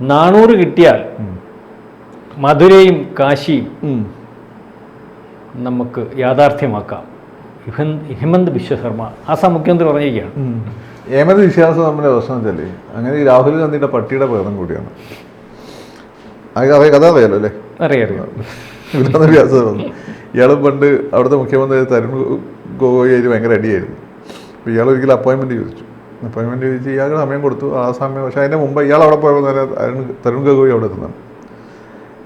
നാനൂറ് കിട്ടിയാൽ മധുരയും കാശിയും നമുക്ക് യാഥാർത്ഥ്യമാക്കാം. ഹിമന്ത് വിശ്വശർമ്മ ബിശ്വശർമ്മ ആസാം മുഖ്യമന്ത്രി പറഞ്ഞിരിക്കുകയാണ്. ഹേമന്ത് വിശ്വാസം തമ്മിലെ പ്രശ്നം വെച്ചാൽ അങ്ങനെ ഈ രാഹുൽ ഗാന്ധിയുടെ പട്ടിയുടെ പേരും കൂടിയാണ്. കഥ അറിയാലോ അല്ലേ? അറിയാം വന്നു. ഇയാളും പണ്ട് അവിടുത്തെ മുഖ്യമന്ത്രി തരുൺ ഗൊഗോയി ഭയങ്കര അടിയായിരുന്നു. അപ്പോൾ ഇയാൾ ഒരിക്കലും അപ്പോയിൻമെന്റ് ചോദിച്ചു. അപ്പോയിൻമെന്റ് ചോദിച്ചു ഇയാൾക്ക് സമയം കൊടുത്തു. ആ സമയം പക്ഷേ അതിന്റെ മുമ്പ് ഇയാൾ അവിടെ പോയപ്പോൾ തന്നെ അരുൺ തരുൺ ഗഗോയി അവിടെ എത്തുന്നതാണ്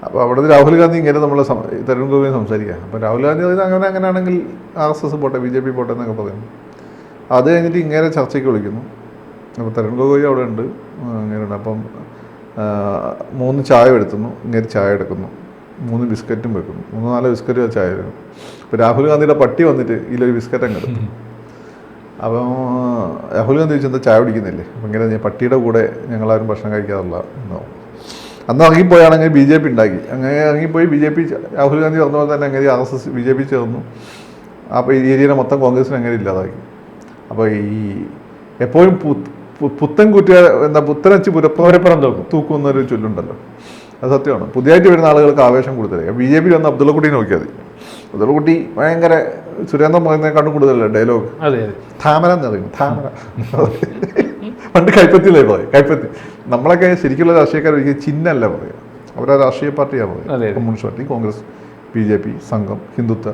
അപ്പോൾ അവിടുത്തെ രാഹുൽ ഗാന്ധി ഇങ്ങനെ നമ്മൾ തരുൺ ഗൊഗോയി സംസാരിക്കുക. അപ്പോൾ രാഹുൽ ഗാന്ധി പറയുന്നത് അങ്ങനെ അങ്ങനെ ആണെങ്കിൽ ആർ എസ് എസ് പോട്ടെ ബി ജെ പി പോട്ടെ എന്നൊക്കെ പറയുന്നു. അത് കഴിഞ്ഞിട്ട് ഇങ്ങനെ ചർച്ചയ്ക്ക് വിളിക്കുന്നു. അപ്പോൾ തരുൺ ഗഗോയി അവിടെ ഉണ്ട്. ഇങ്ങനെയുണ്ട് അപ്പം മൂന്ന് ചായ എടുത്തുന്നു. ഇങ്ങനെ ചായ എടുക്കുന്നു. മൂന്ന് ബിസ്ക്കറ്റും വെക്കുന്നു. മൂന്ന് നാല് ബിസ്ക്കറ്റ് ചായ എടുക്കുന്നു. അപ്പോൾ രാഹുൽ ഗാന്ധിയുടെ പട്ടി വന്നിട്ട് ഇതിലൊരു ബിസ്ക്കറ്റ് അങ്ങ് എടുത്തു. അപ്പം രാഹുൽ ഗാന്ധി ചോദിച്ചെന്താ ചായ കുടിക്കുന്നില്ലേ? അപ്പം ഇങ്ങനെ ഞാൻ പട്ടിയുടെ കൂടെ ഞങ്ങളാരും ഭക്ഷണം കഴിക്കാറില്ല എന്നാവും അന്ന് ഇറങ്ങിപ്പോയാണെങ്കിൽ ബി ജെ പി ഉണ്ടാക്കി. അങ്ങനെ ഇറങ്ങിപ്പോയി B J P Rahul Gandhi പറഞ്ഞ പോലെ തന്നെ അങ്ങനെ R S S B J P ചേർന്നു. അപ്പോൾ ഈ ഏരിയയിലെ മൊത്തം കോൺഗ്രസിന് അങ്ങനെ ഇല്ലാതാക്കി അപ്പോൾ ഈ എപ്പോഴും പുത്തൻ കുറ്റ എന്താ പുത്തനച്ച് പുരപ്പുറം തോക്കും തൂക്കും തൂക്കും. എന്നൊരു ചൊല്ലുണ്ടല്ലോ. അത് സത്യമാണ്. പുതിയതായിട്ട് വരുന്ന ആളുകൾക്ക് ആവേശം കൂടുതലായി. ബി ജെ പി വന്ന അബ്ദുള്ളക്കുട്ടി നോക്കിയാൽ മതി. അബ്ദുള്ളക്കുട്ടി ഭയങ്കര സുരേന്ദ്രൻ പറയുന്നതിനെക്കാട്ടും കൂടുതലല്ലേ ഡയലോഗ് താമര എന്ന് പറയും താമര പണ്ട് കൈപ്പത്തിയിലേ പറയും കൈപ്പത്തി. നമ്മളൊക്കെ ശരിക്കുള്ള രാഷ്ട്രീയക്കാർ ഒരിക്കലും ചിഹ്നമല്ല പറയുക അവരാ രാഷ്ട്രീയ പാർട്ടിയാണ് പറയുക. Communist party Congress B J P സംഘം ഹിന്ദുത്വ.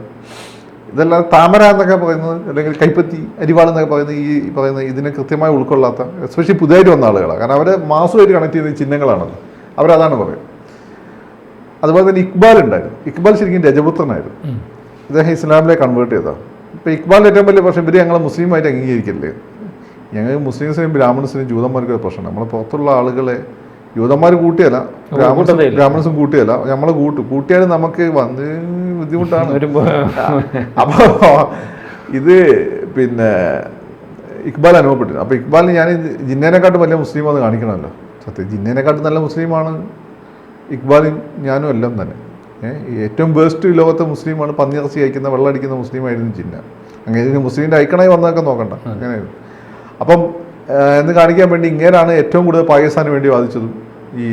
ഇതെല്ലാം താമര എന്നൊക്കെ പറയുന്നത് അല്ലെങ്കിൽ കൈപ്പത്തി അരിവാൾ എന്നൊക്കെ പറയുന്നത് ഈ പറയുന്നത് പറയുന്ന ഇതിനെ കൃത്യമായി ഉൾക്കൊള്ളാത്ത എസ്പെഷ്യലി പുതിയതായിട്ട് വന്ന ആളുകളാണ്. കാരണം അവരെ മാസമായിട്ട് കണക്ട് ചെയ്യുന്ന ചിഹ്നങ്ങളാണത്. അവരതാണ് പറയുക. അതുപോലെ തന്നെ ഇക്ബാൽ ഉണ്ടായിരുന്നു. ഇക്ബാൽ ശരിക്കും രജപുത്രനായിരുന്നു. ഇദ്ദേഹം ഇസ്ലാമിലേക്ക് കൺവേർട്ട് ചെയ്തോ ഇപ്പോൾ ഇക്ബാലിന്റെ ഏറ്റവും വലിയ പ്രശ്നം ഇവർ ഞങ്ങളെ മുസ്ലിമായിട്ട് അംഗീകരിക്കില്ലേ? ഞങ്ങൾ മുസ്ലിംസിനും ബ്രാഹ്മണസിനും ജൂതന്മാർക്കൊരു പ്രശ്നമാണ്. നമ്മൾ പുറത്തുള്ള ആളുകളെ ജൂതന്മാർ കൂട്ടിയല്ല ബ്രാഹ്മണസും. ബ്രാഹ്മണസും കൂട്ടിയല്ല നമ്മൾ കൂട്ടു കൂട്ടിയാലും നമുക്ക് വന്ന് ബുദ്ധിമുട്ടാണ്. അപ്പോൾ ഇത് പിന്നെ ഇക്ബാൽ അനുഭവപ്പെട്ടിരുന്നു. അപ്പോൾ ഇക്ബാലിന് ഞാൻ ജിന്നേനെക്കാട്ടും വലിയ മുസ്ലിം അത് കാണിക്കണമല്ലോ. സത്യം ജിന്നേനെക്കാട്ടും നല്ല മുസ്ലിമാണ് ഇക്ബാലും ഞാനും എല്ലാം തന്നെ. ഏറ്റവും ബേസ്റ്റ് ലോകത്തെ മുസ്ലിമാണ് പന്നിയിറച്ചി കഴിക്കുന്ന വെള്ളമടിക്കുന്ന മുസ്ലിമായിരുന്നു ചിന്ന. അങ്ങനെ മുസ്ലിമിന്റെ ഐക്കണായി വന്നതൊക്കെ നോക്കണ്ട. അങ്ങനെയായിരുന്നു അപ്പം എന്ന് കാണിക്കാൻ വേണ്ടി ഇങ്ങനെയാണ് ഏറ്റവും കൂടുതൽ പാകിസ്ഥാന് വേണ്ടി വാദിച്ചതും ഈ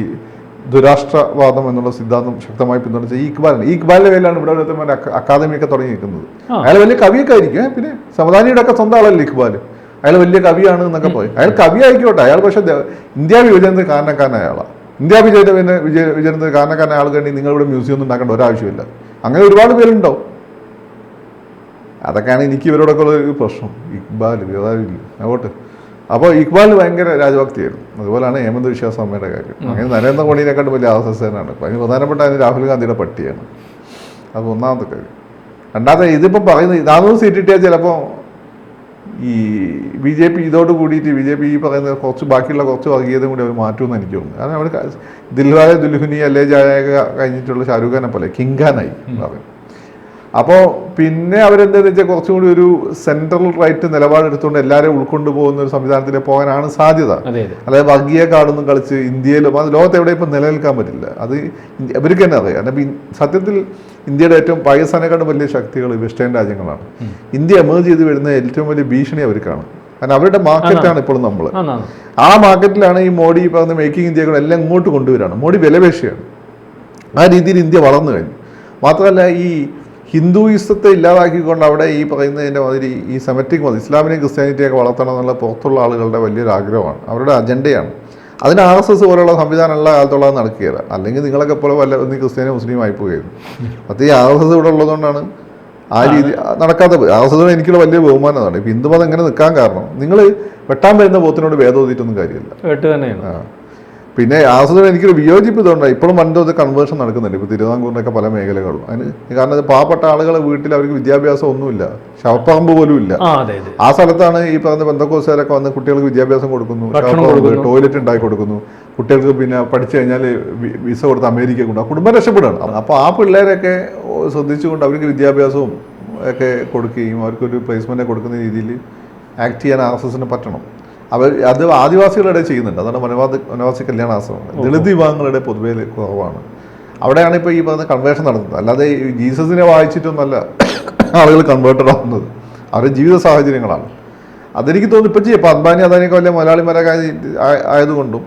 ദുരാഷ്ട്രവാദം എന്നുള്ള സിദ്ധാന്തം ശക്തമായി പിന്തുണച്ച ഈ ഇക്ബാലാണ് ഈ ഇക്ബാലിന്റെ പേരിലാണ് ഇവിടെ ഒരുത്തന്മാർ അക്കാദമിയൊക്കെ തുടങ്ങി നിൽക്കുന്നത് അയാൾ വലിയ കവിയൊക്കെ ആയിരിക്കും പിന്നെ സമദാനിയുടെ ഒക്കെ സ്വന്തം ആളല്ലേ ഇക്ബാൽ അയാൾ വലിയ കവിയാണ് എന്നൊക്കെ പറയും. അയാൾ കവി ആയിക്കോട്ടെ അയാൾ പക്ഷെ ഇന്ത്യ വിഭജനത്തിന് കാരണക്കാരനായ ആളാണ് ഇന്ത്യ വിജയത്തിന് വിജയ വിജയനത്തിന് കാരണക്കാരനെ ആൾ കണ്ടി നിങ്ങളിവിടെ മ്യൂസിയം ഒന്നും ഉണ്ടാക്കേണ്ട ഒരാവശ്യമില്ല. അങ്ങനെ ഒരുപാട് പേരുണ്ടാവും. അതൊക്കെയാണ് എനിക്ക് ഇവരോടൊക്കെ ഉള്ള ഒരു പ്രശ്നം. ഇക്ബാൽ വേറാരില്ല അങ്ങോട്ട് അപ്പോൾ ഇക്ബാൽ ഭയങ്കര രാജഭക്തിയായിരുന്നു. അതുപോലെയാണ് ഹേമന്ത് വിശ്വാസ അമ്മയുടെ കാര്യം. അങ്ങനെ നരേന്ദ്ര നരേന്ദ്രമോദിനെക്കാട്ടും വലിയ എസ്കാരനാണ് അതിന് പ്രധാനപ്പെട്ട അതിന് രാഹുൽ ഗാന്ധിയുടെ പട്ടിയാണ്. അത് ഒന്നാമത്തെ കാര്യം. രണ്ടാമത്തെ ഇതിപ്പം പറയുന്നത് നാനൂറ് സീറ്റ് കിട്ടിയാൽ ചിലപ്പോൾ ഈ ബി ജെ പി ഇതോട് കൂടിയിട്ട് ബി ജെ പി ഈ പറയുന്ന കുറച്ച് ബാക്കിയുള്ള കുറച്ച് വർഗീയതയും കൂടി അവർ മാറ്റുമെന്ന് എനിക്ക് തോന്നുന്നു കാരണം അവർ ദിൽവാലെ ദുൽഹുനി അല്ലേ ജായക കഴിഞ്ഞിട്ടുള്ള ഷാരൂഖ് ഖാനെ പോലെ കിങ്കാനായി പറയും അപ്പോൾ പിന്നെ അവരെന്താണെന്ന് വെച്ചാൽ കുറച്ചും കൂടി ഒരു സെൻട്രൽ റൈറ്റ് നിലപാടെടുത്തുകൊണ്ട് എല്ലാവരെയും ഉൾക്കൊണ്ടു പോകുന്ന ഒരു സംവിധാനത്തിലേക്ക് പോകാനാണ് സാധ്യത. അതെ അതെ. അതായത് വർഗീയ കാർഡൊന്നും കളിച്ച് ഇന്ത്യയിലും അത് ലോകത്ത് എവിടെ ഇപ്പം നിലനിൽക്കാൻ പറ്റില്ല. അത് അവർക്ക് തന്നെ അറിയാം. അപ്പം സത്യത്തിൽ ഇന്ത്യയുടെ ഏറ്റവും പാകിസ്ഥാനെക്കാളും വലിയ ശക്തികൾ വെസ്റ്റേൺ രാജ്യങ്ങളാണ്. ഇന്ത്യ എമേർജ് ചെയ്ത് വരുന്ന ഏറ്റവും വലിയ ഭീഷണി അവർക്കാണ്. കാരണം അവരുടെ മാർക്കറ്റാണ് ഇപ്പോഴും നമ്മൾ ആ മാർക്കറ്റിലാണ് ഈ മോഡി പറഞ്ഞ മേക്കിംഗ് ഇന്ത്യകൾ എല്ലാം ഇങ്ങോട്ട് കൊണ്ടുവരാണ്. മോഡി വിലപേശയാണ്. ആ രീതിയിൽ ഇന്ത്യ വളർന്നു കഴിഞ്ഞു. മാത്രമല്ല ഈ ഹിന്ദുയിസത്തെ ഇല്ലാതാക്കിക്കൊണ്ട് അവിടെ ഈ പറയുന്നതിന്റെ മാതിരി ഈ സെമറ്റിക് മതി ഇസ്ലാമിനെയും ക്രിസ്ത്യാനിറ്റിയൊക്കെ വളർത്തണം എന്നുള്ള പുറത്തുള്ള ആളുകളുടെ വലിയൊരു ആഗ്രഹമാണ്. അവരുടെ അജണ്ടയാണ്. അതിന് ആർ എസ് എസ് പോലുള്ള സംവിധാനമുള്ള കാലത്തുള്ള നടക്കുകയില്ല. അല്ലെങ്കിൽ നിങ്ങളൊക്കെ പോലെ വല്ല ഒന്ന് ക്രിസ്ത്യാനി മുസ്ലിം ആയി പോകുകയായിരുന്നു അത് ഈ ആർ എസ് എസ് ഇവിടെ ഉള്ളതുകൊണ്ടാണ് ആ രീതി നടക്കാത്ത ആർ എസ് എസിനോട് എനിക്കുള്ള വലിയ ബഹുമാനം അതാണ് ഇപ്പം ഹിന്ദുമതം എങ്ങനെ നിൽക്കാൻ കാരണം നിങ്ങൾ വെട്ടാൻ വരുന്ന പോത്തിനോട് ഭേദം ഓതിയിട്ടൊന്നും കാര്യമില്ല. വെട്ട് തന്നെയാണ്. ആ. പിന്നെ ആസൂത്രണം എനിക്കൊരു വിയോജിപ്പ് ഇതുകൊണ്ട് ഇപ്പോഴും വൻതോത് കൺവേർഷൻ നടക്കുന്നുണ്ട്. ഇപ്പോൾ തിരുവിതാംകൂറിനൊക്കെ പല മേഖലകളും. അതിന് കാരണം ഇത് പാവപ്പെട്ട ആളുകളെ വീട്ടിൽ അവർക്ക് വിദ്യാഭ്യാസം ഒന്നുമില്ല. ശവപ്പറമ്പ് പോലും ഇല്ല. ആ സ്ഥലത്താണ് ഈ പറഞ്ഞ ബന്ധക്കോസുകാരൊക്കെ വന്ന് കുട്ടികൾക്ക് വിദ്യാഭ്യാസം കൊടുക്കുന്നു. ടോയ്ലറ്റ് ഉണ്ടാക്കി കൊടുക്കുന്നു. കുട്ടികൾക്ക് പിന്നെ പഠിച്ചു കഴിഞ്ഞാൽ വിസ കൊടുത്ത് അമേരിക്ക കൊണ്ടു കുടുംബം രക്ഷപ്പെടുകയാണ്. അപ്പോൾ ആ പിള്ളേരൊക്കെ ശ്രദ്ധിച്ചുകൊണ്ട് അവർക്ക് വിദ്യാഭ്യാസവും ഒക്കെ കൊടുക്കുകയും അവർക്കൊരു പ്ലേസ്മെന്റ് കൊടുക്കുന്ന രീതിയിൽ ആക്ട് ചെയ്യാൻ ആർ എസ് എസിന് പറ്റണം. അവർ അത് ആദിവാസികളുടെ ചെയ്യുന്നുണ്ട്. അതാണ് വനവാദി വനവാസി കല്യാണ ആശ്രമം ദളിത് വിഭാഗങ്ങളുടെ പൊതുവേ കുറവാണ്. അവിടെയാണ് ഇപ്പോൾ ഈ പറഞ്ഞ കൺവേർഷൻ നടത്തുന്നത് അല്ലാതെ ഈ ജീസസിനെ വായിച്ചിട്ടൊന്നല്ല ആളുകൾ കൺവേർട്ടഡ് ആവുന്നത്. അവരുടെ ജീവിത സാഹചര്യങ്ങളാണ്. അതെനിക്ക് തോന്നുന്നു ഇപ്പം ചെയ്യും. ഇപ്പം അദ്ബാനി അദാനിയൊക്കെ വലിയ മലയാളിമാരൊക്കെ ആയ- ആയതുകൊണ്ടും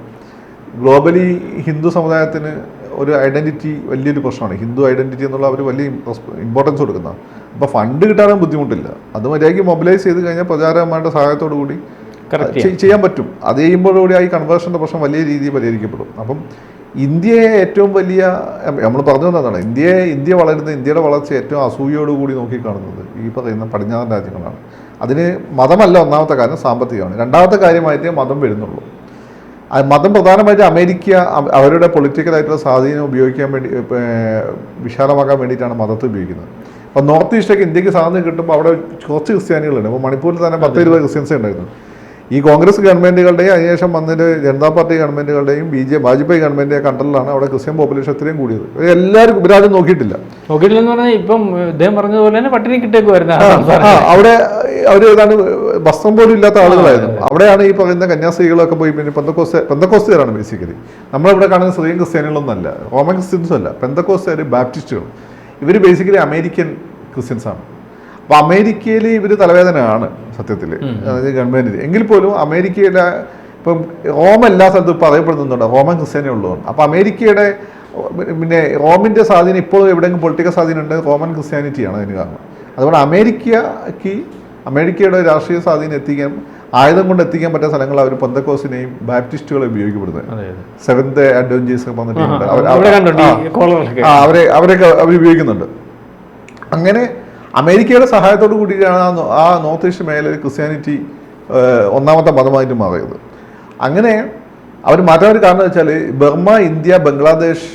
ഗ്ലോബലി ഹിന്ദു സമുദായത്തിന് ഒരു ഐഡന്റിറ്റി വലിയൊരു പ്രശ്നമാണ്. ഹിന്ദു ഐഡന്റിറ്റി എന്നുള്ള അവർ വലിയ ഇമ്പോർട്ടൻസ് കൊടുക്കുന്ന അപ്പോൾ ഫണ്ട് കിട്ടാനും ബുദ്ധിമുട്ടില്ല. അത് മര്യാദയ്ക്ക് മൊബിലൈസ് ചെയ്ത് കഴിഞ്ഞാൽ പ്രചാരകന്മാരുടെ സഹായത്തോടു കൂടി ചെയ്യാൻ പറ്റും. അത് ചെയ്യുമ്പോഴുകൂടി ആ ഈ കൺവേർഷന്റെ പ്രശ്നം വലിയ രീതിയിൽ പരിഹരിക്കപ്പെടും. അപ്പം ഇന്ത്യയെ ഏറ്റവും വലിയ നമ്മൾ പറഞ്ഞു തന്നതാണ് ഇന്ത്യയെ ഇന്ത്യ വളരുന്ന ഇന്ത്യയുടെ വളർച്ച ഏറ്റവും അസൂയയോടുകൂടി നോക്കിക്കാണുന്നത് ഈ പറയുന്ന പടിഞ്ഞാറൻ രാജ്യങ്ങളാണ്. അതിന് മതമല്ല ഒന്നാമത്തെ കാര്യം സാമ്പത്തികമാണ്. രണ്ടാമത്തെ കാര്യമായിട്ട് മതം വരുന്നുള്ളൂ. മതം പ്രധാനമായിട്ട് അമേരിക്ക അവ- അവരുടെ പൊളിറ്റിക്കലായിട്ടുള്ള സ്വാധീനം ഉപയോഗിക്കാൻ വേണ്ടി വിശാലമാക്കാൻ വേണ്ടിയിട്ടാണ് മതത്തെ ഉപയോഗിക്കുന്നത്. അപ്പോൾ നോർത്ത് ഈസ്റ്റൊക്കെ ഇന്ത്യയ്ക്ക് സ്വാതന്ത്ര്യം കിട്ടുമ്പോൾ അവിടെ കുറച്ച് ക്രിസ്ത്യാനികളുണ്ട്. അപ്പോൾ മണിപ്പൂരിൽ തന്നെ പത്ത് ഇരുപത് ക്രിസ്ത്യൻസേ ഉണ്ടായിരുന്നു. ഈ കോൺഗ്രസ് ഗവൺമെന്റുകളുടെയും അതിനുശേഷം വന്നിട്ട് ജനതാ പാർട്ടി ഗവൺമെന്റുകളുടെയും ബി ജെ വാജ്പേയി ഗവൺമെന്റിന്റെ കണ്ടറിലാണ് അവിടെ ക്രിസ്ത്യൻ പോപ്പുലേഷൻ ഇത്രയും കൂടിയത്. എല്ലാവരും ഇവരാരും നോക്കിയിട്ടില്ല. നോക്കിയിട്ടില്ലെന്ന് പറഞ്ഞാൽ ഇപ്പം ഇദ്ദേഹം പറഞ്ഞതുപോലെ തന്നെ പട്ടിണി അവിടെ അവർ ഏതാണ് വസ്ത്രം പോലും ഇല്ലാത്ത ആളുകളായിരുന്നു. അവിടെയാണ് ഈ പറയുന്ന കന്യാസ്ത്രീകളൊക്കെ പോയി പിന്നെ പെന്തക്കോസ് പെന്തക്കോസ്തുകാരാണ് ബേസിക്കലി നമ്മളിവിടെ കാണുന്ന സ്ത്രീയും ക്രിസ്ത്യാനികളൊന്നും അല്ല. റോമൻ ക്രിസ്ത്യൻസും അല്ല. പെന്തക്കോസ്തുകാർ ബാപ്റ്റിസ്റ്റുകൾ ഇവർ ബേസിക്കലി അമേരിക്കൻ ക്രിസ്ത്യൻസ് ആണ്. അപ്പോൾ അമേരിക്കയിൽ ഇവർ തലവേദനയാണ് സത്യത്തിൽ അതായത് ഗവൺമെന്റിന് എങ്കിൽ പോലും അമേരിക്കയുടെ ഇപ്പം റോം എല്ലാ സ്ഥലത്തും ഇപ്പോൾ അറിയപ്പെടുന്നുണ്ട്. റോമൻ ക്രിസ്ത്യാനി ഉള്ളതാണ് അപ്പൊ അമേരിക്കയുടെ പിന്നെ റോമിന്റെ സ്വാധീനം ഇപ്പോഴും എവിടെയെങ്കിലും പൊളിറ്റിക്കൽ സ്വാധീനം ഉണ്ട്. റോമൻ ക്രിസ്ത്യാനിറ്റിയാണ് അതിന് കാരണം. അതുകൊണ്ട് അമേരിക്കയ്ക്ക് അമേരിക്കയുടെ രാഷ്ട്രീയ സ്വാധീനം എത്തിക്കാൻ ആയുധം കൊണ്ട് എത്തിക്കാൻ പറ്റുന്ന സ്ഥലങ്ങൾ അവർ പന്തക്കോസിനെയും ബാപ്റ്റിസ്റ്റുകളെ ഉപയോഗിക്കപ്പെടുന്നത്. സെവൻത് അഡ്വഞ്ചേഴ്സ് വന്നിട്ടുണ്ട് അവരെ അവരൊക്കെ അവർ ഉപയോഗിക്കുന്നുണ്ട്. അങ്ങനെ അമേരിക്കയുടെ സഹായത്തോടു കൂടിയിട്ടാണ് ആ നോർത്ത് ഈസ്റ്റ് മേഖലയിൽ ക്രിസ്ത്യാനിറ്റി ഒന്നാമത്തെ മതമായിട്ട് മാറിയത്. അങ്ങനെ അവർ മാറ്റാൻ ഒരു കാരണം വെച്ചാൽ ബർമ്മ ഇന്ത്യ ബംഗ്ലാദേശ്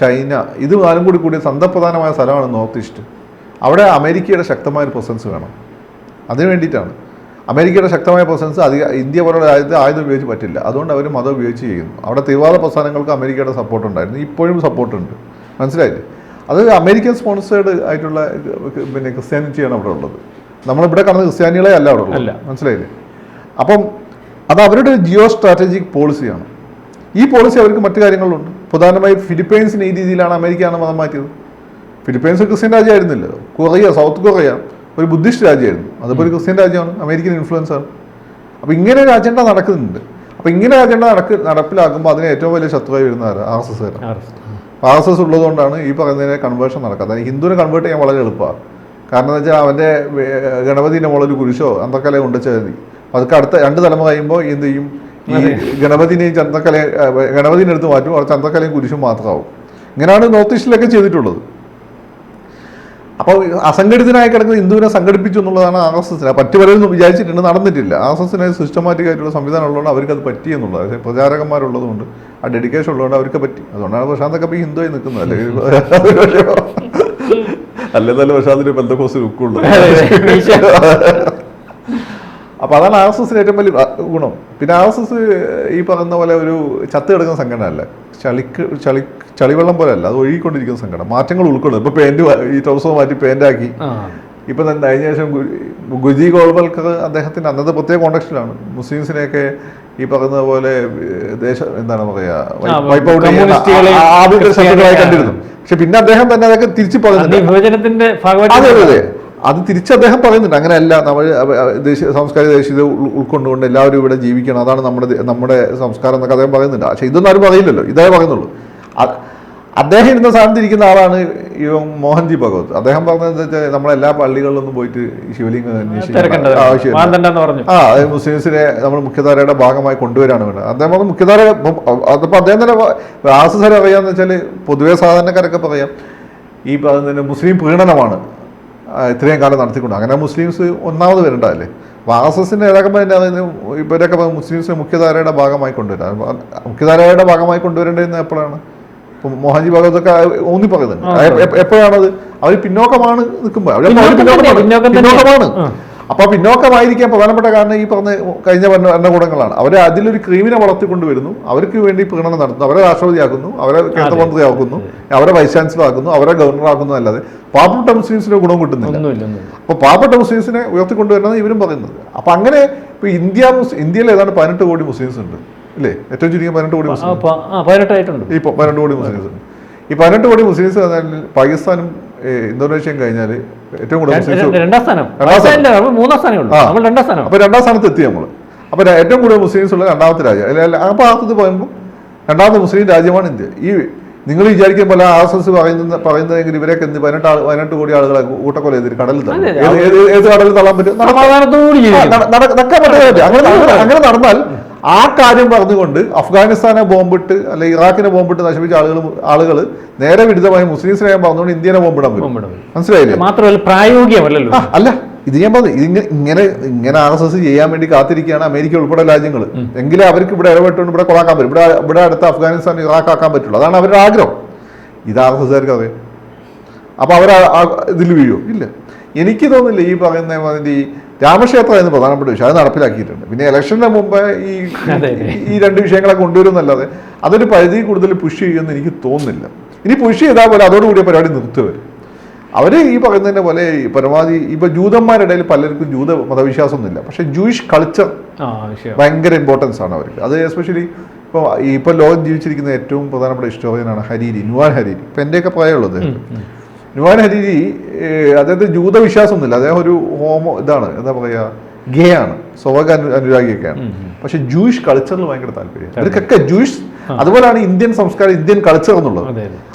ചൈന ഇത് നാലും കൂടി കൂടിയ തന്ത്രപ്രധാനമായ സ്ഥലമാണ് നോർത്ത് ഈസ്റ്റ്. അവിടെ അമേരിക്കയുടെ ശക്തമായ ഒരു പ്രസൻസ് വേണം. അതിനു വേണ്ടിയിട്ടാണ്. അമേരിക്കയുടെ ശക്തമായ പ്രസൻസ് അധിക ഇന്ത്യ പോലുള്ള രാജ്യത്ത് ആയുധം ഉപയോഗിച്ച് പറ്റില്ല. അതുകൊണ്ട് അവർ മതം ഉപയോഗിച്ച് ചെയ്യുന്നു. അവിടെ തീവ്രവാദ പ്രസ്ഥാനങ്ങൾക്ക് അമേരിക്കയുടെ സപ്പോർട്ട് ഉണ്ടായിരുന്നു. ഇപ്പോഴും സപ്പോർട്ടുണ്ട് മനസ്സിലായില്ലേ? അത് അമേരിക്കൻ സ്പോൺസേഡ് ആയിട്ടുള്ള പിന്നെ ക്രിസ്ത്യാനിറ്റിയാണ് അവിടെ ഉള്ളത്. നമ്മളിവിടെ കാണുന്ന ക്രിസ്ത്യാനികളെ അല്ല അവിടെ. ഉള്ളത്. മനസ്സിലായില്ലേ? അപ്പം അത് അവരുടെ ജിയോ സ്ട്രാറ്റജിക് പോളിസിയാണ്. ഈ പോളിസി അവർക്ക് മറ്റു കാര്യങ്ങളുണ്ട്. പ്രധാനമായും ഫിലിപ്പൈൻസിന് ഈ രീതിയിലാണ് അമേരിക്കയാണ് മതം മാറ്റിയത്. ഫിലിപ്പൈൻസ് ക്രിസ്ത്യൻ രാജ്യമായിരുന്നില്ലല്ലോ കൊറിയ സൗത്ത് കൊറിയ ഒരു ബുദ്ധിസ്റ്റ് രാജ്യമായിരുന്നു. അതിപ്പോൾ ഒരു ക്രിസ്ത്യൻ രാജ്യമാണ്. അമേരിക്കൻ ഇൻഫ്ലുവൻസ് ആണ്. അപ്പോൾ ഇങ്ങനെ ഒരു അജണ്ട നടക്കുന്നുണ്ട്. അപ്പോൾ ഇങ്ങനെ അജണ്ട നടക്ക് നടപ്പിലാക്കുമ്പോൾ അതിന് ഏറ്റവും വലിയ ശത്രുവായി വരുന്ന R S S. R S. S S ഉള്ളതുകൊണ്ടാണ് ഈ പറയുന്നതിനെ കൺവേർഷൻ നടക്കാത്തത്. ഹിന്ദുവിനെ കൺവേർട്ട് ചെയ്യാൻ വളരെ എളുപ്പമാണ്. കാരണം എന്ന് വെച്ചാൽ അവന്റെ ഗണപതിന്റെ മുകളിൽ കുരിശോ അന്തക്കലയോ കൊണ്ടുവച്ചാൽ മതി. അതൊക്കെ അടുത്ത രണ്ട് തലമുറ കഴിയുമ്പോൾ എന്ത് ചെയ്യും? ഈ ഗണപതിനെയും ചന്തക്കലയും ഗണപതിനെടുത്ത് മാറ്റും. അവിടെ ചന്തക്കലയും കുരിശും മാത്രമാവും. ഇങ്ങനെയാണ് നോർത്ത് ഈസ്റ്റിലൊക്കെ ചെയ്തിട്ടുള്ളത്. അപ്പോൾ അസംഘടിതനായി കിടക്കുന്ന ഹിന്ദുവിനെ സംഘടിപ്പിച്ചു എന്നുള്ളതാണ് ആർ എസ് എസിന് പറ്റി വരരുന്ന് വിചാരിച്ചിട്ടുണ്ട് നടന്നിട്ടില്ല. ആർ എസ് എസിന് സിസ്റ്റമാറ്റിക് ആയിട്ടുള്ള സംവിധാനം ഉള്ളതുകൊണ്ട് അവർക്ക് അത് പറ്റി എന്നുള്ളത്. പക്ഷേ പ്രചാരകന്മാരുള്ളതുകൊണ്ട് ആ ഡെഡിക്കേഷൻ ഉള്ളതുകൊണ്ട് അവർക്ക് പറ്റി. അതുകൊണ്ടാണ് പ്രശാന്തൊക്കെ ഇപ്പോൾ ഹിന്ദുവായി നിൽക്കുന്നത്. അല്ലെങ്കിൽ അല്ലേ നല്ല പ്രശാന്തിന് ബന്ധക്കോസ് ലുക്കുള്ളൂ അപ്പോൾ അതാണ് ആർ എസ് എസിന് ഏറ്റവും വലിയ ഗുണം. പിന്നെ ആർ എസ് എസ് ഈ പറയുന്ന പോലെ ഒരു ചത്ത് കിടക്കുന്ന സംഘടന അല്ല ചളിക്ക് ചളി ചളിവെള്ളം പോലെ അല്ല അത് ഒഴുകിക്കൊണ്ടിരിക്കുന്ന സങ്കടം. മാറ്റങ്ങൾ ഉൾക്കൊള്ളും. ഇപ്പോൾ പെയിന്റ് ഈ ട്രൗസർ മാറ്റി പേന്റാക്കി ഇപ്പം തന്നെ അതിന് ശേഷം ഗുജി ഗോൾവൽക്കർ അദ്ദേഹത്തിന്റെ അന്നത്തെ പ്രത്യേക കോണ്ടക്സ്റ്റിലാണ് മുസ്ലിംസിനെയൊക്കെ ഈ പറയുന്ന പോലെ ദേശ എന്താണ് പറയാ കണ്ടിരുന്നു. പക്ഷെ പിന്നെ അദ്ദേഹം തന്നെ അതൊക്കെ തിരിച്ചു പറയുന്നുണ്ട്. അതെ തിരിച്ച് അദ്ദേഹം പറയുന്നുണ്ട്. അങ്ങനെയല്ല നമ്മൾ ദേശീയ സംസ്കാര ദേശീയത ഉൾ- ഉൾക്കൊണ്ടുകൊണ്ട് എല്ലാവരും ഇവിടെ ജീവിക്കണം. അതാണ് നമ്മുടെ നമ്മുടെ സംസ്കാരം എന്നൊക്കെ അദ്ദേഹം പറയുന്നുണ്ട്. പക്ഷേ ഇതൊന്നും ആരും പറയില്ലല്ലോ. ഇതേ പറയുന്നുള്ളൂ. അദ്ദേഹം ഇരുന്ന സ്ഥാനത്ത് ഇരിക്കുന്ന ആളാണ് ഈ മോഹൻജി ഭഗവത് അദ്ദേഹം പറഞ്ഞത് വെച്ചാൽ നമ്മളെല്ലാ പള്ളികളിലൊന്നും പോയിട്ട് ശിവലിംഗം അന്വേഷിക്കേണ്ട ആവശ്യം ആവശ്യമില്ല. ആ അത് മുസ്ലിംസിനെ നമ്മൾ മുഖ്യധാരയുടെ ഭാഗമായി കൊണ്ടുവരാണ് വേണ്ടത്. അദ്ദേഹം പറഞ്ഞു മുഖ്യധാര അതിപ്പോൾ അദ്ദേഹം തന്നെ ആസസരം അറിയാന്ന് വെച്ചാൽ പൊതുവെ സാധാരണക്കാരൊക്കെ പറയാം ഈ മുസ്ലിം പീഡനമാണ് ഇത്രയും കാലം നടത്തിക്കൊണ്ട്. അങ്ങനെ മുസ്ലിംസ് ഒന്നാമത് വരേണ്ടതല്ലേ? എസിന്റെ നേതാക്കന്മാർ അതിന് ഇവരൊക്കെ മുസ്ലിംസിനെ മുഖ്യധാരയുടെ ഭാഗമായി കൊണ്ടുവരാം. മുഖ്യധാരയുടെ ഭാഗമായി കൊണ്ടുവരേണ്ടതെന്ന് എപ്പോഴാണ്? ഇപ്പം മോഹൻജി ഭഗവതൊക്കെ ഊന്നി പറയുന്നുണ്ട് എപ്പോഴാണത്? അവർ പിന്നോക്കമാണ് നിൽക്കുമ്പോൾ പിന്നോക്കമാണ്. അപ്പോൾ പിന്നോക്കമായിരിക്കാൻ പ്രധാനപ്പെട്ട കാരണം ഈ പറഞ്ഞ കഴിഞ്ഞ ഭരണ ഭരണകൂടങ്ങളാണ്. അവരെ അതിലൊരു ക്രീമിനെ വളർത്തിക്കൊണ്ടുവരുന്നു. അവർക്ക് വേണ്ടി പ്രീണനം നടത്തുന്നു. അവരെ രാഷ്ട്രപതിയാക്കുന്നു. അവരെ കേന്ദ്രമന്ത്രിയാക്കുന്നു. അവരെ വൈസ് ചാൻസലർ ആക്കുന്നു അവരെ ഗവർണർ ആക്കുന്നു അല്ലാതെ പാവപ്പെട്ട മുസ്ലിംസിന് ഗുണം കിട്ടുന്നില്ല. പാപ്പട്ട അപ്പോൾ പാവപ്പെട്ട മുസ്ലിംസിനെ ഉയർത്തിക്കൊണ്ടുവരുന്നത് ഇവരും പറയുന്നത് അപ്പോൾ അങ്ങനെ ഇപ്പൊ ഇന്ത്യ ഇന്ത്യയിൽ ഏതാണ്ട് പതിനെട്ട് കോടി മുസ്ലിംസ് ഉണ്ട് ഇല്ലേ? ഏറ്റവും ചുരുങ്ങിയ പതിനെട്ട് കോടി പതിനെട്ടായിട്ടുണ്ട്. പ- പതിനെട്ട് കോടി മുസ്ലിംസ്. ഉണ്ട് ഈ പതിനെട്ട് കോടി മുസ്ലിംസ് പാകിസ്ഥാനും ഇന്തോനേഷ്യയും കഴിഞ്ഞാൽ ഏറ്റവും കൂടുതൽ രണ്ട്- സ്ഥാനം. സ്ഥാനം. മൂന്നാം അപ്പോൾ രണ്ടാം സ്ഥാനത്ത് എത്തി നമ്മൾ അപ്പോൾ ഏറ്റവും കൂടുതൽ മുസ്ലിംസ് ഉള്ള രണ്ടാമത്തെ രാജ്യം. അപ്പോൾ അല്ല ആ പറയുമ്പോൾ രണ്ടാമത്തെ മുസ്ലിം രാജ്യമാണ് ഇന്ത്യ. ഈ നിങ്ങൾ വിചാരിക്കും പോലെ ആർ എസ് എസ് പറയുന്ന പറയുന്നതെങ്കിൽ ഇവരൊക്കെ എന്ത് പതിനെട്ട് ആൾ പതിനെട്ട് കോടി ആളുകളെ കൂട്ടക്കൊല ചെയ്തിട്ട് കടലിൽ ഏത് കടലിൽ തള്ളാൻ പറ്റും? നടക്കാൻ പറ്റില്ല അങ്ങനെ അങ്ങനെ- നടന്നാൽ ആ കാര്യം പറഞ്ഞുകൊണ്ട് അഫ്ഗാനിസ്ഥാനെ ബോംബിട്ട് അല്ലെ ഇറാഖിനെ ബോംബിട്ട് നശിപ്പിച്ച ആളുകൾ ആളുകൾ നേരെ വിരുദ്ധമായി മുസ്ലിം സ്നേഹം പറഞ്ഞുകൊണ്ട് ഇന്ത്യനെ ബോംബിടാൻ പറ്റും. മനസ്സിലായില്ലേ? മാത്രമല്ല പ്രായോഗികമല്ലല്ലോ. അല്ല. ഇത് ഞാൻ പറഞ്ഞു ഇതിങ്ങനെ ഇങ്ങനെ ഇങ്ങനെ ആർ എസ് എസ് ചെയ്യാൻ വേണ്ടി കാത്തിരിക്കുകയാണ് അമേരിക്ക ഉൾപ്പെടെ രാജ്യങ്ങൾ. എങ്കിലേ അവർക്ക് ഇവിടെ ഇടപെട്ടുകൊണ്ട് ഇവിടെ കൊളാക്കാൻ പറ്റും. ഇവിടെ ഇവിടെ അടുത്ത അഫ്ഗാനിസ്ഥാൻ ഇറാഖ് ആക്കാൻ പറ്റുള്ളൂ. അതാണ് അവരുടെ ആഗ്രഹം. ഇത് ആർ എസ് എസ്കാർക്ക് അറിയാം അപ്പോൾ അവർ ഇതിൽ വീഴോ ഇല്ല. എനിക്ക് തോന്നുന്നില്ല ഈ പറയുന്ന മാതിരി ഈ രാമക്ഷേത്രം എന്ന് പ്രധാനപ്പെട്ട വിഷയം അത് നടപ്പിലാക്കിയിട്ടുണ്ട്. പിന്നെ ഇലക്ഷന് മുമ്പ് ഈ ഈ- ഈ രണ്ട് വിഷയങ്ങളെ കൊണ്ടുവരുന്നല്ലാതെ അതൊരു പരിധി കൂടുതൽ പുഷ് ചെയ്യുമെന്ന് എനിക്ക് തോന്നുന്നില്ല. ഇനി പുഷ് ചെയ്താൽ പോലെ അതോടുകൂടിയ പരിപാടി നിർത്തുവരും അവർ ഈ പറയുന്നതിന്റെ പോലെ പരമാവധി ഇപ്പൊ ജൂതന്മാരുടെ പലർക്കും ജൂത മതവിശ്വാസമൊന്നുമില്ല. പക്ഷെ ജൂയിഷ് കൾച്ചർ ഭയങ്കര ഇമ്പോർട്ടൻസ് ആണ് അവർക്ക്. അത് എസ്പെഷ്യലി ഇപ്പോൾ ഇപ്പൊ ലോകം ജീവിച്ചിരിക്കുന്ന ഏറ്റവും പ്രധാനപ്പെട്ട ഹിസ്റ്റോറിയനാണ് ഹരീരി നുവാൻ ഹരീരി. ഇപ്പൊ എന്റെയൊക്കെ പ്രായമുള്ളത്. നുവാൻ ഹരീരി അദ്ദേഹത്തെ ജൂതവിശ്വാസം ഒന്നുമില്ല അദ്ദേഹം ഒരു ഹോമോ ഇതാണ് എന്താ പറയാ ഗേ ആണ് സ്വഭാവ അനുരാഗിയൊക്കെയാണ് പക്ഷെ ജൂയിഷ് കൾച്ചറിൽ ഭയങ്കര താല്പര്യം. ഇവർക്കൊക്കെ ജൂയിഷ് അതുപോലെയാണ് ഇന്ത്യൻ സംസ്കാരം ഇന്ത്യൻ കൾച്ചർ എന്നുള്ളത്.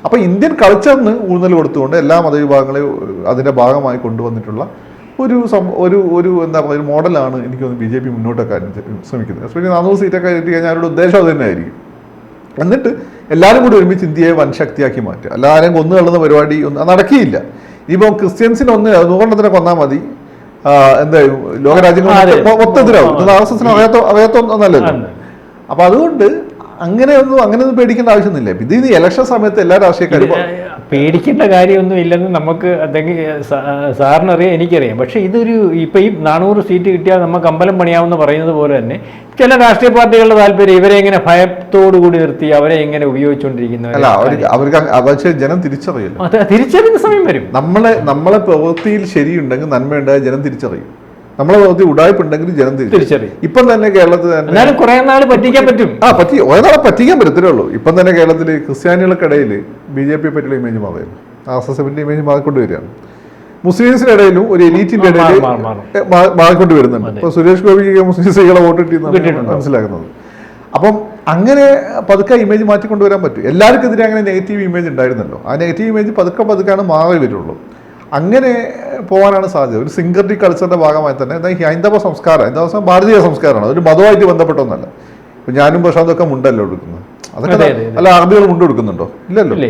അപ്പൊ ഇന്ത്യൻ കൾച്ചറിന് ഊന്നൽ കൊടുത്തുകൊണ്ട് എല്ലാ മതവിഭാഗങ്ങളെയും അതിന്റെ ഭാഗമായി കൊണ്ടുവന്നിട്ടുള്ള ഒരു ഒരു ഒരു എന്താ പറയുക ഒരു മോഡലാണ് എനിക്ക് തോന്നുന്നു ബി ജെ പി മുന്നോട്ടൊക്കെ ശ്രമിക്കുന്നത്. എസ്പെഷ്യലി നാനൂറ് സീറ്റൊക്കെ കിട്ടി കഴിഞ്ഞാൽ അവരുടെ ഉദ്ദേശം അത് തന്നെയായിരിക്കും. എന്നിട്ട് എല്ലാവരും കൂടി ഒരുമിച്ച് ഇന്ത്യയെ വൻ ശക്തിയാക്കി മാറ്റുക. എല്ലാവരും കൊന്നു തള്ളുന്ന പരിപാടി ഒന്നും നടക്കിയില്ല. ഇപ്പം ക്രിസ്ത്യൻസിന് ഒന്ന് നൂറെണ്ണത്തിനെ കൊന്നാൽ മതി. എന്താ ലോകരാജ്യങ്ങൾ. മൊത്തത്തിലാവും. എസിന് അറിയാത്ത അറിയാത്തൊന്നല്ലല്ലോ അപ്പൊ അതുകൊണ്ട് അങ്ങനെയൊന്നും അങ്ങനെയൊന്നും പേടിക്കേണ്ട ആവശ്യമൊന്നുമില്ല. ഇത് ഇനി ഇലക്ഷൻ സമയത്ത് എല്ലാ രാഷ്ട്രീയക്കാരും പേടിക്കേണ്ട കാര്യമൊന്നും ഇല്ലെന്ന് നമുക്ക് സാറിനറിയാം എനിക്കറിയാം. പക്ഷേ ഇതൊരു ഇപ്പം ഈ നാനൂറ് സീറ്റ് കിട്ടിയാൽ നമുക്ക് അമ്പലം പണിയാവുന്ന പറയുന്നത് പോലെ തന്നെ ചില രാഷ്ട്രീയ പാർട്ടികളുടെ താല്പര്യം ഇവരെ എങ്ങനെ ഭയത്തോടു കൂടി നിർത്തി അവരെ എങ്ങനെ അല്ല അവർക്ക് അവർക്ക് പക്ഷേ ജനം തിരിച്ചറിയില്ല. തിരിച്ചറിയുന്ന സമയം വരും. നമ്മളെ നമ്മളെ പ്രവൃത്തിയിൽ ശരിയുണ്ടെങ്കിൽ നന്മയുണ്ടായ ജനം തിരിച്ചറിയും. നമ്മളെ പ്രവൃത്തി ഉടായ്പുണ്ടെങ്കിൽ ജനം തിരിച്ചറിയും. ഇപ്പം തന്നെ കേരളത്തിൽ തന്നെ കുറെ നാൾ പറ്റിക്കാൻ പറ്റും. ആ പറ്റി ഒരേ നാളെ പറ്റിക്കാൻ പറ്റത്തില്ലേ ഉള്ളൂ. ഇപ്പം തന്നെ കേരളത്തിൽ ക്രിസ്ത്യാനികൾക്കിടയിൽ ബി ജെ പി പറ്റിയുള്ള ഇമേജ് മാറുകയാണ് ആർ എസ് എസ് എഫിന്റെ ഇമേജ് മാറിക്കൊണ്ടുവരികയാണ് മുസ്ലിംസിന്റെ ഇടയിലും ഒരു എലീറ്റിന്റെ ഇടയിൽ മാറിക്കൊണ്ട് വരുന്നുണ്ട്. ഇപ്പൊ സുരേഷ് ഗോപിക്ക് മുസ്ലിം സ്ത്രീകളെ വോട്ട് കിട്ടിയെന്നാണ് മനസ്സിലാക്കുന്നത്. അപ്പം അങ്ങനെ പതുക്കെ ഇമേജ് മാറ്റിക്കൊണ്ടുവരാൻ പറ്റും. എല്ലാവർക്കെതിരെ അങ്ങനെ നെഗറ്റീവ് ഇമേജ് ഉണ്ടായിരുന്നല്ലോ. ആ നെഗറ്റീവ് ഇമേജ് പതുക്കെ പതുക്കെയാണ് മാറി വരുള്ളൂ. അങ്ങനെ പോകാനാണ് സാധ്യത. ഒരു സിംഗർട്ടി കൾച്ചറിന്റെ ഭാഗമായി തന്നെ എന്താ ഹൈന്ദവ സംസ്കാരം ഹൈന്ദവ സംസ്കാരം ഭാരതീയ സംസ്കാരമാണ്. ഒരു മതമായിട്ട് ബന്ധപ്പെട്ടൊന്നല്ല ഇപ്പൊ ഞാനും പ്രശാന്തൊക്കെ മുണ്ടല്ലോ എടുക്കുന്നത് അതൊക്കെ. അല്ല അറബികൾ മുണ്ട് കൊടുക്കുന്നുണ്ടോ ഇല്ലല്ലോ. ഇല്ലേ?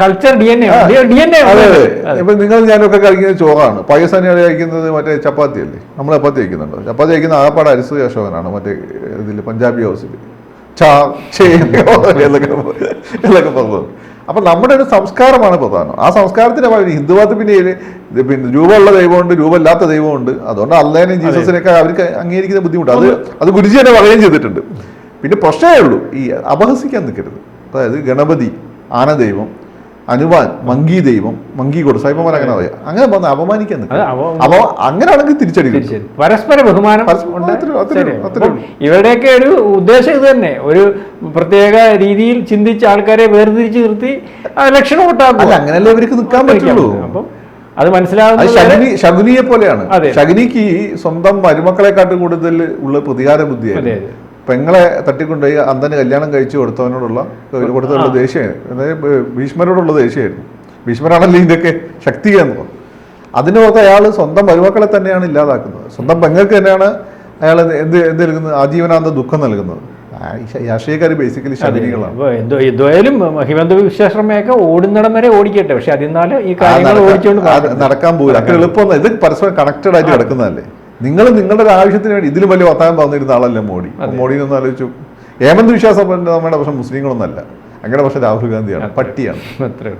കൾച്ചർ ഡി എൻ അതെ ഇപ്പൊ നിങ്ങൾ ഞാനൊക്കെ കഴിക്കുന്നത് ചോറാണ്. പാകിസ്ഥാനി കഴിക്കുന്നത് മറ്റേ ചപ്പാത്തി അല്ലേ? നമ്മൾ ചപ്പാത്തി കഴിക്കുന്നുണ്ടോ? ചപ്പാത്തി കഴിക്കുന്ന ആകപ്പാട് അരിസു അശോകനാണ് മറ്റേ ഇതിൽ പഞ്ചാബി ഹൗസിൽ ചാ ചേ എന്നൊക്കെ എന്നൊക്കെ പറഞ്ഞത് അപ്പൊ നമ്മുടെ ഒരു സംസ്കാരമാണ് പ്രധാനം. ആ സംസ്കാരത്തിന് ഹിന്ദുവാദത്തിൽ പിന്നെ പിന്നെ രൂപമുള്ള ദൈവമുണ്ട് രൂപമില്ലാത്ത ദൈവമുണ്ട്. അതുകൊണ്ട് അല്ലേനും ജീസസിനെയൊക്കെ അവർക്ക് അംഗീകരിക്കുന്ന ബുദ്ധിമുട്ട്. അത് അത് ഗുരുജി തന്നെ പറയുകയും ചെയ്തിട്ടുണ്ട്. പിന്നെ പ്രശ്നമേ ഉള്ളൂ. ഈ അപഹസിക്കാൻ നിൽക്കരുത്. അതായത് ഗണപതി ആനദൈവം അനുമാൻ മങ്കി ദൈവം മങ്കി കൊടു അങ്ങനെ പറയാം. അങ്ങനെ അപമാനിക്കാൻ നിൽക്കരുത് അവ- അപ്പൊ അങ്ങനെയാണെങ്കിൽ തിരിച്ചടിക്കും. പരസ്പര ബഹുമാനം ഇവരുടെയൊക്കെ ഒരു ഉദ്ദേശം ഇത് തന്നെ. ഒരു പ്രത്യേക രീതിയിൽ ചിന്തിച്ച ആൾക്കാരെ വേർതിരിച്ച് നിർത്തി ലക്ഷണം കൂട്ടാ അങ്ങനെയല്ലേ ഇവർക്ക് നിൽക്കാൻ പറ്റുള്ളൂ. അപ്പം അത് മനസ്സിലാവുന്നത് ശകുനി ശകുനിയെ പോലെയാണ്. ശകുനിക്ക് സ്വന്തം മരുമക്കളെക്കാട്ടും കൂടുതൽ ഉള്ള പ്രതികാര ബുദ്ധിയായിരുന്നു പെങ്ങളെ തട്ടിക്കൊണ്ടുപോയി അന്തന് കല്യാണം കഴിച്ചു കൊടുത്തവനോടുള്ള കൊടുത്തുള്ള ദേഷ്യമായിരുന്നു അതായത് ഭീഷ്മരോടുള്ള ദേഷ്യമായിരുന്നു. ഭീഷ്മരാണല്ലോ ഇതിന്റെയൊക്കെ ശക്തി കേന്ദ്രം അതിന് പുറത്ത് അയാൾ സ്വന്തം മരുമക്കളെ തന്നെയാണ് ഇല്ലാതാക്കുന്നത്. സ്വന്തം പെങ്ങൾക്ക് തന്നെയാണ് അയാൾ എന്ത് എന്ത് നൽകുന്നത്? ആജീവനാന്ത ദുഃഖം നൽകുന്നത്. രാഷ്ട്രീയക്കാർ ബേസിക്കലി ശകുനികളാണ് അപ്പൊ എന്തോ ഇതുവരും ഹിമന്ത വിശ്വാശ്രമയൊക്കെ ഓടുന്നിടം വരെ ഓടിക്കട്ടെ. പക്ഷെ അതിനാലും ഈ കാര്യങ്ങൾ നടക്കാൻ- ഓടിച്ചുകൊണ്ട് നടക്കാൻ പോകില്ല അത്ര എളുപ്പമൊന്നും ഇത് പരസ്പരം കണക്റ്റഡ് ആയിട്ട് കിടക്കുന്നതല്ലേ? നിങ്ങൾ നിങ്ങളുടെ ഒരു ആവശ്യത്തിന് വേണ്ടി ഇതിലും വലിയ വത്താൻ പറഞ്ഞിരുന്ന ആളല്ല മോഡി. മോഡിനൊന്നും ആലോചിച്ചു. ഹേമന്ത് വിശ്വാസം നമ്മുടെ പക്ഷെ മുസ്ലിങ്ങളൊന്നല്ല. അങ്ങനെ പക്ഷെ രാഹുൽ ഗാന്ധിയാണ് പട്ടിയാണ്. അത്രേ